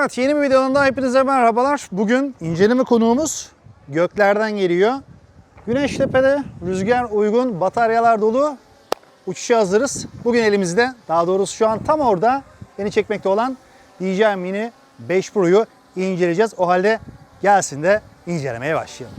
Evet yeni bir videonun daha hepinize merhabalar. Bugün inceleme konuğumuz göklerden geliyor. Güneş tepede, rüzgar uygun, bataryalar dolu. Uçuşa hazırız. Bugün elimizde, daha doğrusu şu an tam orada beni çekmekte olan DJI Mini 5 Pro'yu inceleyeceğiz. O halde gelsin de incelemeye başlayalım.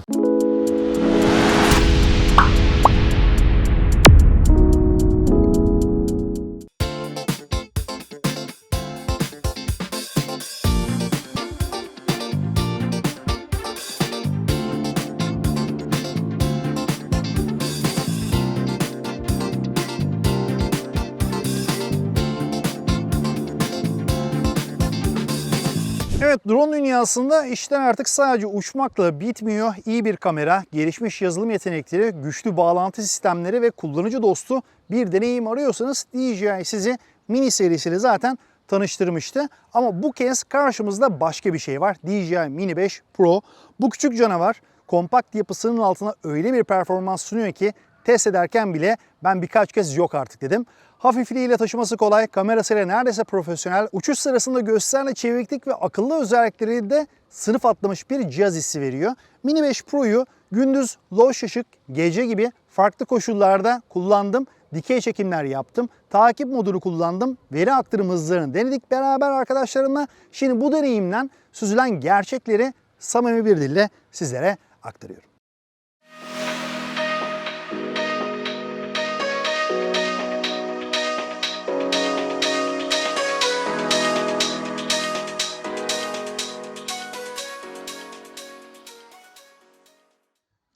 Drone dünyasında işler artık sadece uçmakla bitmiyor. İyi bir kamera, gelişmiş yazılım yetenekleri, güçlü bağlantı sistemleri ve kullanıcı dostu bir deneyim arıyorsanız DJI sizi mini serisiyle zaten tanıştırmıştı. Ama bu kez karşımızda başka bir şey var. DJI Mini 5 Pro. Bu küçük canavar kompakt yapısının altına öyle bir performans sunuyor ki test ederken bile ben birkaç kez yok artık dedim. Hafifliğiyle taşıması kolay, kamerasıyla neredeyse profesyonel, uçuş sırasında gösterme çeviklik ve akıllı özellikleri de sınıf atlamış bir cihaz hissi veriyor. Mini 5 Pro'yu gündüz loş ışık, gece gibi farklı koşullarda kullandım. Dikey çekimler yaptım. Takip modunu kullandım. Veri aktarım hızlarını denedik beraber arkadaşlarımla. Şimdi bu deneyimden süzülen gerçekleri samimi bir dille sizlere aktarıyorum.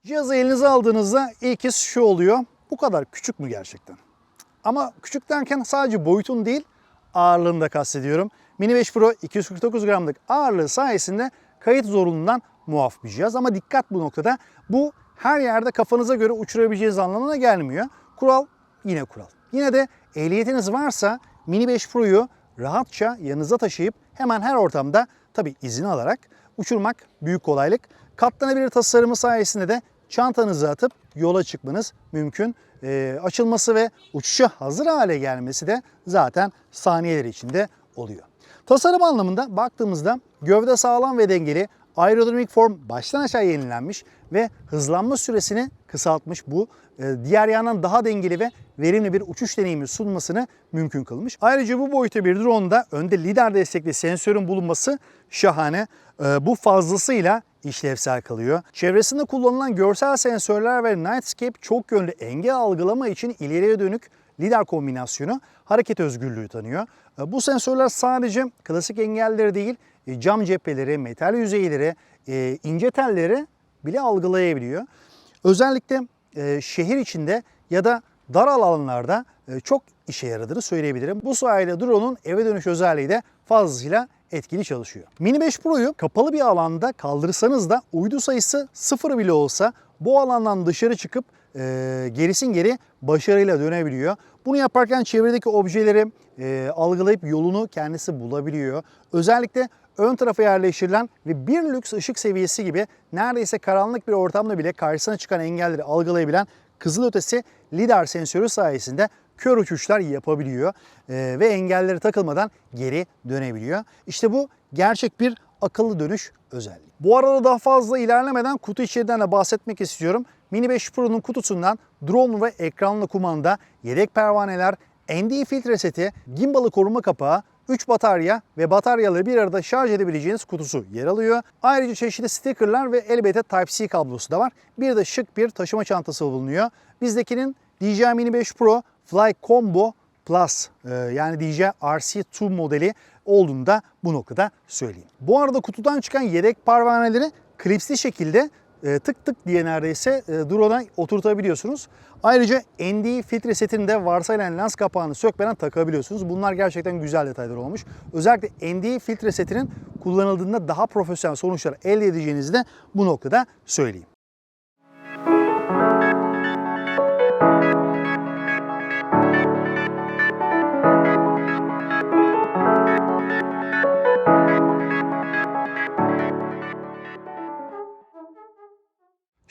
Cihazı elinize aldığınızda ilk his şu oluyor. Bu kadar küçük mü gerçekten? Ama küçük derken sadece boyutun değil ağırlığını da kastediyorum. Mini 5 Pro 249 gramlık ağırlığı sayesinde kayıt zorunluluğundan muaf bir cihaz. Ama dikkat bu noktada bu her yerde kafanıza göre uçurabileceğiniz anlamına gelmiyor. Kural yine kural. Yine de ehliyetiniz varsa Mini 5 Pro'yu rahatça yanınıza taşıyıp hemen her ortamda tabi izin alarak uçurmak büyük kolaylık. Katlanabilir tasarımı sayesinde de çantanızı atıp yola çıkmanız mümkün. Ee, açılması ve uçuşa hazır hale gelmesi de zaten saniyeler içinde oluyor. Tasarım anlamında baktığımızda gövde sağlam ve dengeli, aerodinamik form baştan aşağı yenilenmiş ve hızlanma süresini kısaltmış bu. Ee, diğer yandan daha dengeli ve verimli bir uçuş deneyimi sunmasını mümkün kılmış. Ayrıca bu boyutta bir drone'da önde lidar destekli sensörün bulunması şahane. Ee, bu fazlasıyla işlevsel kalıyor. Çevresinde kullanılan görsel sensörler ve Nightscape çok yönlü engel algılama için ileriye dönük lidar kombinasyonu hareket özgürlüğü tanıyor. Ee, Bu sensörler sadece klasik engelleri değil, e, cam cepheleri, metal yüzeyleri, e, ince telleri bile algılayabiliyor. Özellikle e, şehir içinde ya da dar alanlarda e, çok işe yaradığını söyleyebilirim. Bu sayede drone'un eve dönüş özelliği de fazlasıyla etkili çalışıyor. Mini 5 Pro'yu kapalı bir alanda kaldırırsanız da uydu sayısı sıfır bile olsa bu alandan dışarı çıkıp e, gerisin geri başarıyla dönebiliyor. Bunu yaparken çevredeki objeleri e, algılayıp yolunu kendisi bulabiliyor. Özellikle ön tarafa yerleştirilen ve bir lüks ışık seviyesi gibi neredeyse karanlık bir ortamda bile karşısına çıkan engelleri algılayabilen kızılötesi lidar sensörü sayesinde kör uçuşlar yapabiliyor Ee, ve engelleri takılmadan geri dönebiliyor. İşte bu gerçek bir akıllı dönüş özelliği. Bu arada daha fazla ilerlemeden kutu içeriden de bahsetmek istiyorum. Mini 5 Pro'nun kutusundan drone ve ekranlı kumanda, yedek pervaneler, ND filtre seti, gimbalı koruma kapağı, 3 batarya ve bataryaları bir arada şarj edebileceğiniz kutusu yer alıyor. Ayrıca çeşitli stickerlar ve elbette Type-C kablosu da var. Bir de şık bir taşıma çantası bulunuyor. Bizdekinin DJI Mini 5 Pro Fly Combo Plus e, yani DJI RC2 modeli olduğunu da bu noktada söyleyeyim. Bu arada kutudan çıkan yedek pervaneleri klipsli şekilde e, tık tık diye neredeyse e, drone'a oturtabiliyorsunuz. Ayrıca ND filtre setini de varsayılan lens kapağını sökmeden takabiliyorsunuz. Bunlar gerçekten güzel detaylar olmuş. Özellikle ND filtre setinin kullanıldığında daha profesyonel sonuçlar elde edeceğinizi de bu noktada söyleyeyim.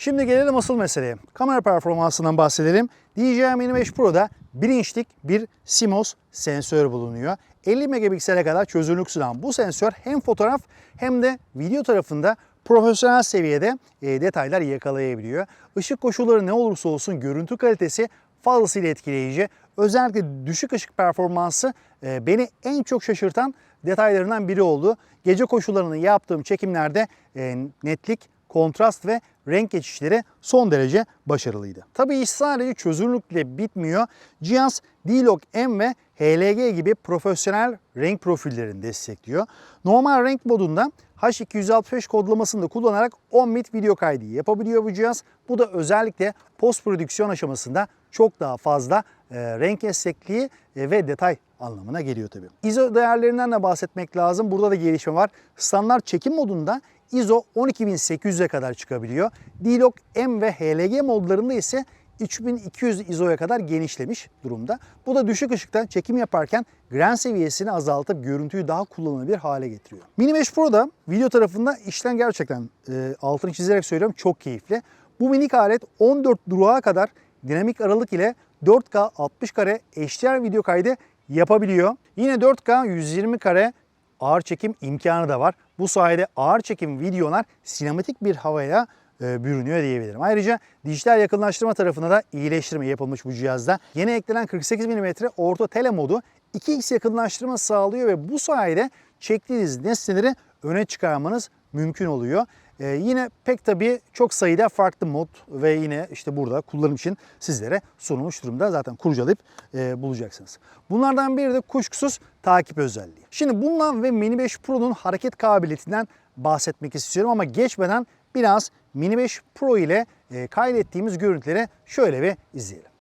Şimdi gelelim asıl meseleye. Kamera performansından bahsedelim. DJI Mini 5 Pro'da 1 inçlik bir CMOS sensör bulunuyor. 50 megapiksele kadar çözünürlük sunan bu sensör hem fotoğraf hem de video tarafında profesyonel seviyede e, detaylar yakalayabiliyor. Işık koşulları ne olursa olsun görüntü kalitesi fazlasıyla etkileyici. Özellikle düşük ışık performansı e, beni en çok şaşırtan detaylarından biri oldu. Gece koşullarını yaptığım çekimlerde e, netlik, kontrast ve renk geçişleri son derece başarılıydı. Tabii iş sadece çözünürlükle bitmiyor. Cihaz D-Log M ve HLG gibi profesyonel renk profillerini destekliyor. Normal renk modunda H265 kodlamasını da kullanarak 10 bit video kaydı yapabiliyor bu cihaz. Bu da özellikle post prodüksiyon aşamasında çok daha fazla renk esnekliği ve detay anlamına geliyor tabii. ISO değerlerinden de bahsetmek lazım. Burada da gelişme var. Standart çekim modunda ISO 12800'e kadar çıkabiliyor. D-Log M ve HLG modlarında ise 3200 ISO'ya kadar genişlemiş durumda. Bu da düşük ışıkta çekim yaparken grain seviyesini azaltıp görüntüyü daha kullanılabilir hale getiriyor. Mini 5 Pro'da video tarafında işlem gerçekten e, altını çizerek söylüyorum çok keyifli. Bu minik alet 14 duruğa kadar dinamik aralık ile 4K 60 kare HDR video kaydı yapabiliyor. Yine 4K 120 kare ağır çekim imkanı da var. Bu sayede ağır çekim videolar sinematik bir havaya e, bürünüyor diyebilirim. Ayrıca dijital yakınlaştırma tarafında da iyileştirme yapılmış bu cihazda. Yeni eklenen 48 mm orta tele modu 2x yakınlaştırma sağlıyor ve bu sayede çektiğiniz nesneleri öne çıkarmanız mümkün oluyor. Ee, yine pek tabii çok sayıda farklı mod ve yine işte burada kullanım için sizlere sunulmuş durumda. Zaten kurcalayıp e, bulacaksınız. Bunlardan biri de kuşkusuz takip özelliği. Şimdi bundan ve Mini 5 Pro'nun hareket kabiliyetinden bahsetmek istiyorum ama geçmeden biraz Mini 5 Pro ile e, kaydettiğimiz görüntüleri şöyle bir izleyelim.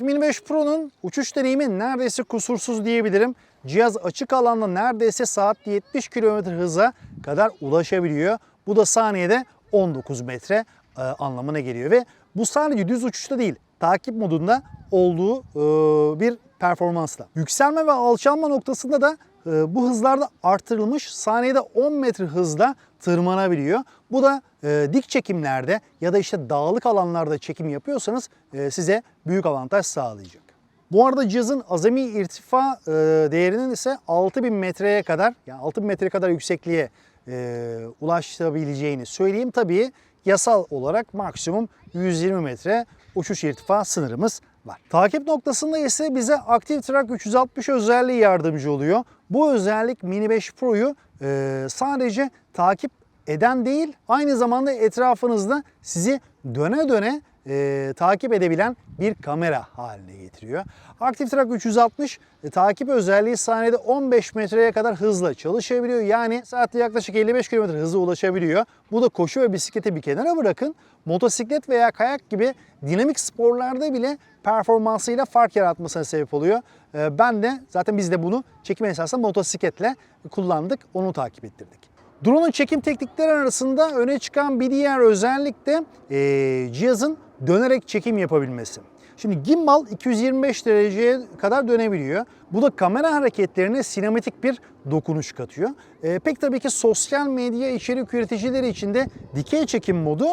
5 Pro'nun uçuş deneyimi neredeyse kusursuz diyebilirim. Cihaz açık alanda neredeyse saatte 70 km hıza kadar ulaşabiliyor. Bu da saniyede 19 metre e, anlamına geliyor ve bu sadece düz uçuşta değil takip modunda olduğu e, bir performansla. Yükselme ve alçalma noktasında da bu hızlarda artırılmış saniyede 10 metre hızla tırmanabiliyor. Bu da e, dik çekimlerde ya da işte dağlık alanlarda çekim yapıyorsanız e, size büyük avantaj sağlayacak. Bu arada cihazın azami irtifa e, değerinin ise 6000 metreye kadar yani 6000 metreye kadar yüksekliğe e, ulaşabileceğini söyleyeyim. Tabii yasal olarak maksimum 120 metre uçuş irtifa sınırımız var. Takip noktasında ise bize Active Track 360 özelliği yardımcı oluyor. Bu özellik Mini 5 Pro'yu e, sadece takip eden değil aynı zamanda etrafınızda sizi döne döne e, takip edebilen bir kamera haline getiriyor. Active Track 360 e, takip özelliği saniyede 15 metreye kadar hızla çalışabiliyor. Yani saatte yaklaşık 55 km hıza ulaşabiliyor. Bu da koşu ve bisikleti bir kenara bırakın. Motosiklet veya kayak gibi dinamik sporlarda bile performansıyla fark yaratmasına sebep oluyor. E, ben de zaten biz de bunu çekim esasında motosikletle kullandık. Onu takip ettirdik. Drone'un çekim teknikleri arasında öne çıkan bir diğer özellik de e, cihazın dönerek çekim yapabilmesi. Şimdi gimbal 225 dereceye kadar dönebiliyor. Bu da kamera hareketlerine sinematik bir dokunuş katıyor. E, pek tabii ki sosyal medya içerik üreticileri için de dikey çekim modu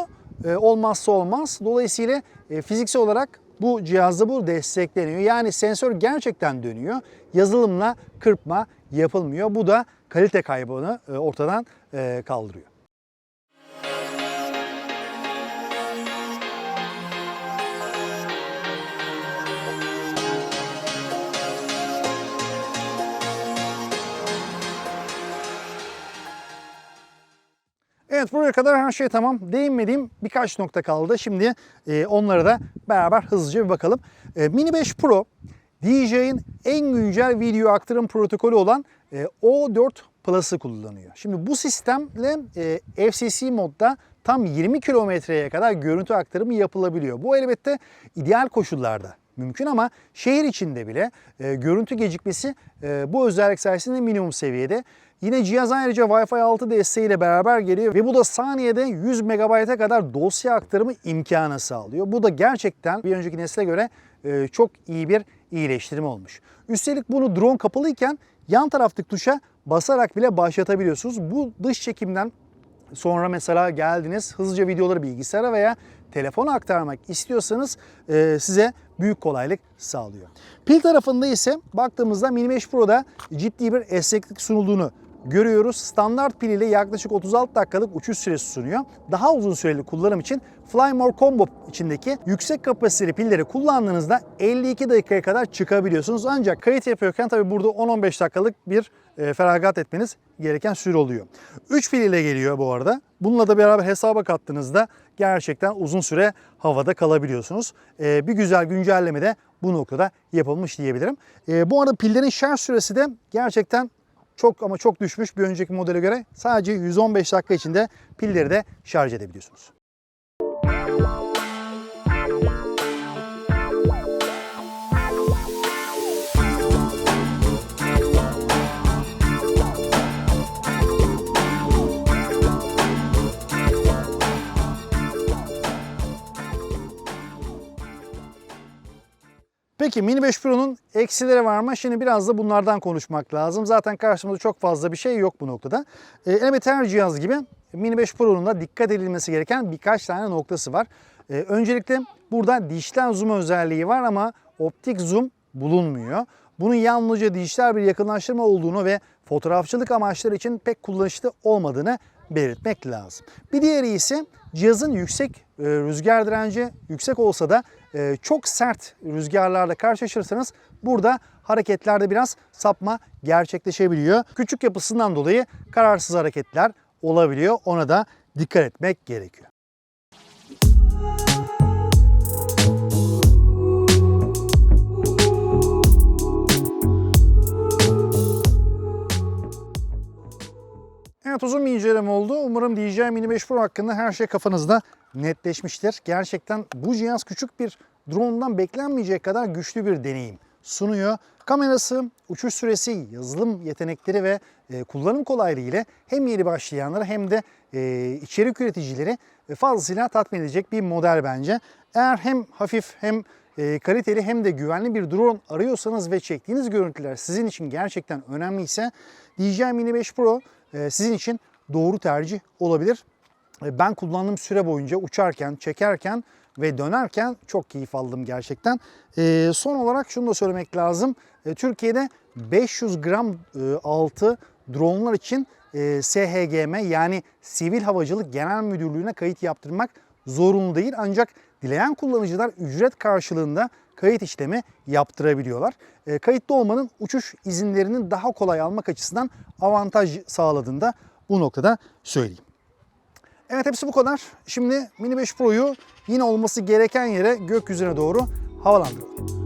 e, olmazsa olmaz. Dolayısıyla e, fiziksel olarak bu cihazda bu destekleniyor. Yani sensör gerçekten dönüyor. Yazılımla kırpma yapılmıyor. Bu da kalite kaybını e, ortadan e, kaldırıyor. Evet buraya kadar her şey tamam. Değinmediğim birkaç nokta kaldı. Şimdi e, onlara da beraber hızlıca bir bakalım. E, Mini 5 Pro DJ'in en güncel video aktarım protokolü olan e, O4 Plus'ı kullanıyor. Şimdi bu sistemle e, FCC modda tam 20 kilometreye kadar görüntü aktarımı yapılabiliyor. Bu elbette ideal koşullarda mümkün ama şehir içinde bile e, görüntü gecikmesi e, bu özellik sayesinde minimum seviyede. Yine cihaz ayrıca Wi-Fi 6 desteğiyle beraber geliyor ve bu da saniyede 100 MB'a kadar dosya aktarımı imkanı sağlıyor. Bu da gerçekten bir önceki nesle göre e, çok iyi bir iyileştirme olmuş. Üstelik bunu drone kapalıyken yan taraftaki tuşa basarak bile başlatabiliyorsunuz. Bu dış çekimden Sonra mesela geldiniz hızlıca videoları bilgisayara veya telefona aktarmak istiyorsanız e, size büyük kolaylık sağlıyor. Pil tarafında ise baktığımızda Mini 5 Pro'da ciddi bir esneklik sunulduğunu görüyoruz. Standart pil ile yaklaşık 36 dakikalık uçuş süresi sunuyor. Daha uzun süreli kullanım için Fly More Combo içindeki yüksek kapasiteli pilleri kullandığınızda 52 dakikaya kadar çıkabiliyorsunuz. Ancak kayıt yapıyorken tabi burada 10-15 dakikalık bir e, feragat etmeniz gereken süre oluyor. 3 pil ile geliyor bu arada. Bununla da beraber hesaba kattığınızda gerçekten uzun süre havada kalabiliyorsunuz. E, bir güzel güncelleme de bu noktada yapılmış diyebilirim. E, bu arada pillerin şarj süresi de gerçekten çok ama çok düşmüş bir önceki modele göre. Sadece 115 dakika içinde pilleri de şarj edebiliyorsunuz. Peki Mini 5 Pro'nun eksileri var mı? Şimdi biraz da bunlardan konuşmak lazım. Zaten karşımızda çok fazla bir şey yok bu noktada. E, elbette her cihaz gibi Mini 5 Pro'nun da dikkat edilmesi gereken birkaç tane noktası var. E, öncelikle burada dijital zoom özelliği var ama optik zoom bulunmuyor. Bunun yalnızca dijital bir yakınlaştırma olduğunu ve fotoğrafçılık amaçları için pek kullanışlı olmadığını belirtmek lazım. Bir diğeri ise cihazın yüksek e, rüzgar direnci yüksek olsa da e, çok sert rüzgarlarla karşılaşırsanız burada hareketlerde biraz sapma gerçekleşebiliyor. Küçük yapısından dolayı kararsız hareketler olabiliyor. Ona da dikkat etmek gerekiyor. Evet uzun bir inceleme oldu. Umarım DJI Mini 5 Pro hakkında her şey kafanızda netleşmiştir. Gerçekten bu cihaz küçük bir drone'dan beklenmeyecek kadar güçlü bir deneyim sunuyor. Kamerası, uçuş süresi, yazılım yetenekleri ve e, kullanım kolaylığı ile hem yeni başlayanları hem de e, içerik üreticileri e, fazlasıyla tatmin edecek bir model bence. Eğer hem hafif hem kaliteli hem de güvenli bir drone arıyorsanız ve çektiğiniz görüntüler sizin için gerçekten önemliyse DJI Mini 5 Pro sizin için doğru tercih olabilir. E, Ben kullandığım süre boyunca uçarken, çekerken ve dönerken çok keyif aldım gerçekten. E, son olarak şunu da söylemek lazım. E, Türkiye'de 500 gram e, altı dronlar için e, SHGM yani Sivil Havacılık Genel Müdürlüğü'ne kayıt yaptırmak zorunlu değil. Ancak dileyen kullanıcılar ücret karşılığında kayıt işlemi yaptırabiliyorlar. E, kayıtlı olmanın uçuş izinlerinin daha kolay almak açısından avantaj sağladığını da bu noktada söyleyeyim. Evet hepsi bu kadar. Şimdi Mini 5 Pro'yu yine olması gereken yere gökyüzüne doğru havalandıralım.